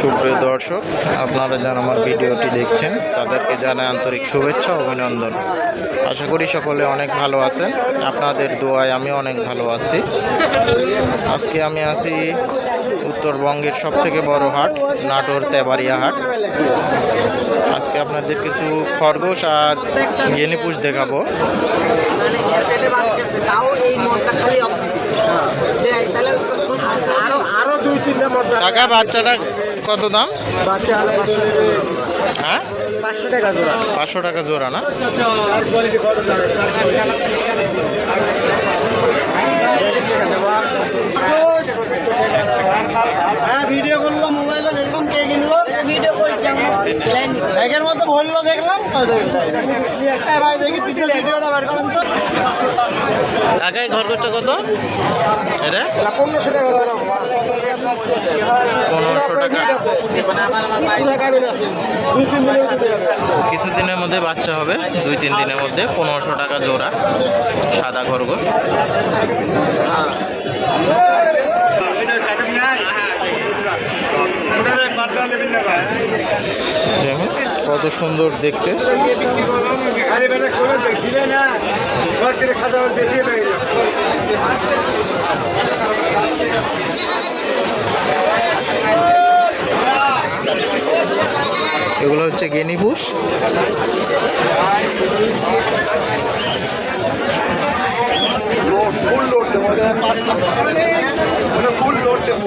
সুপ্রিয় দর্শক, আপনারা যারা আমার ভিডিওটি দেখছেন, তাদেরকে জানাই আন্তরিক শুভেচ্ছা, অভিনন্দন। আশা করি সকলে অনেক ভালো আছেন। আপনাদের দোয়ায় আমি অনেক ভালো আছি। আজকে আমি আছি উত্তরবঙ্গের সব থেকে বড় হাট, নাটোর তেবাড়িয়া হাট। আজকে আপনাদের কিছু খরগোশ আর গেনিপুষ দেখাবো। টাকা বাচ্চাটা কত দাম? বাচ্চা হ্যাঁ? পাঁচশো টাকা জোড়া। পাঁচশো টাকা জোড়া না আর কোয়ালিটি কত হ্যাঁ ভিডিও করলাম মোবাইলে দেখলাম কে কিনলো ভিডিও করছি আমরা একের মতো দেখলাম হ্যাঁ ভাই দেখি পিছনে ভিডিওটা বার করেন তো। টাকায় খরগোশটা কত? এটা? পনেরোশো টাকা পনেরোশো টাকা। কিছুদিনের মধ্যে বাচ্চা হবে দুই তিন দিনের মধ্যে পনেরোশো টাকা জোড়া সাদা খরগোশ। যেমন কত সুন্দর দেখতে। এগুলো হচ্ছে গেনিপুষ ফুল লোড দেবো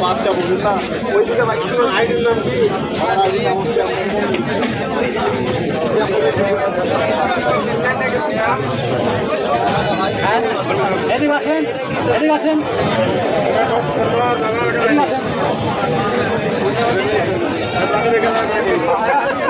বাচ্চা বলুন না ওইদিকে আইডির নাম কি আমার আইডির নাম হচ্ছে এদিকে আসেন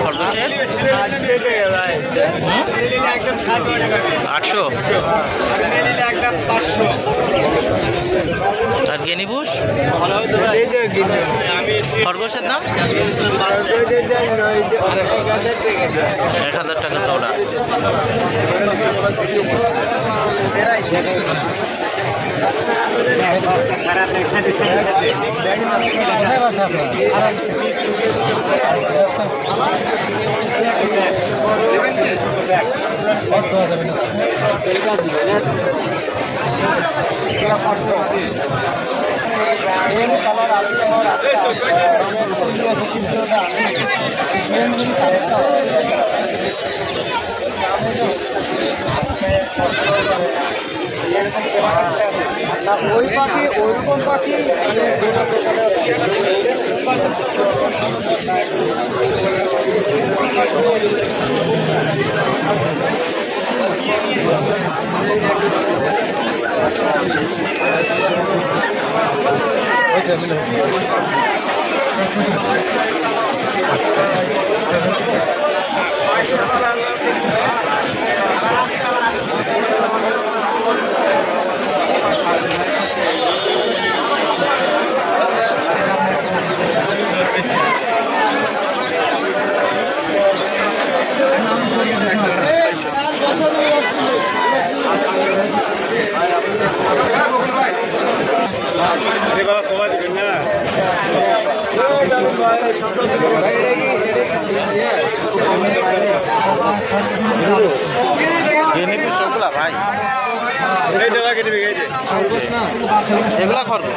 খরগোশের আটশো? আর গেনিপুষ খরগোশের দাম? এক হাজার টাকা জোড়া। কোথায় হবে ওই পাখি ওইরকম পাখি আরে বাবা গিনিপিস ওগুলা ভাই এই দাদা কেটে এই যে এগুলা খরগোশ